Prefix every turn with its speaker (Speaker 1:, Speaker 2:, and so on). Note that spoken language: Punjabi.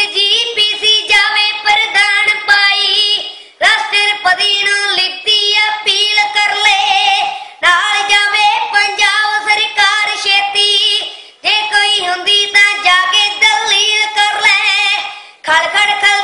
Speaker 1: ਐਸਜੀਪੀਸੀ ਜਾਵੇ ਪ੍ਰਧਾਨ ਪਾਈ ਰਾਸ਼ਟਰਪਤੀ ਨੂੰ ਲਿਖਤੀ ਅਪੀਲ ਕਰ ਲੈ। ਨਾਲ ਜਾਵੇ ਪੰਜਾਬ ਸਰਕਾਰ ਛੇਤੀ। ਜੇ ਕੋਈ ਹੁੰਦੀ ਤਾਂ ਜਾ ਕੇ ਦਲੀਲ ਕਰ ਲੈ। ਖੜ ਖੜ ਖੜ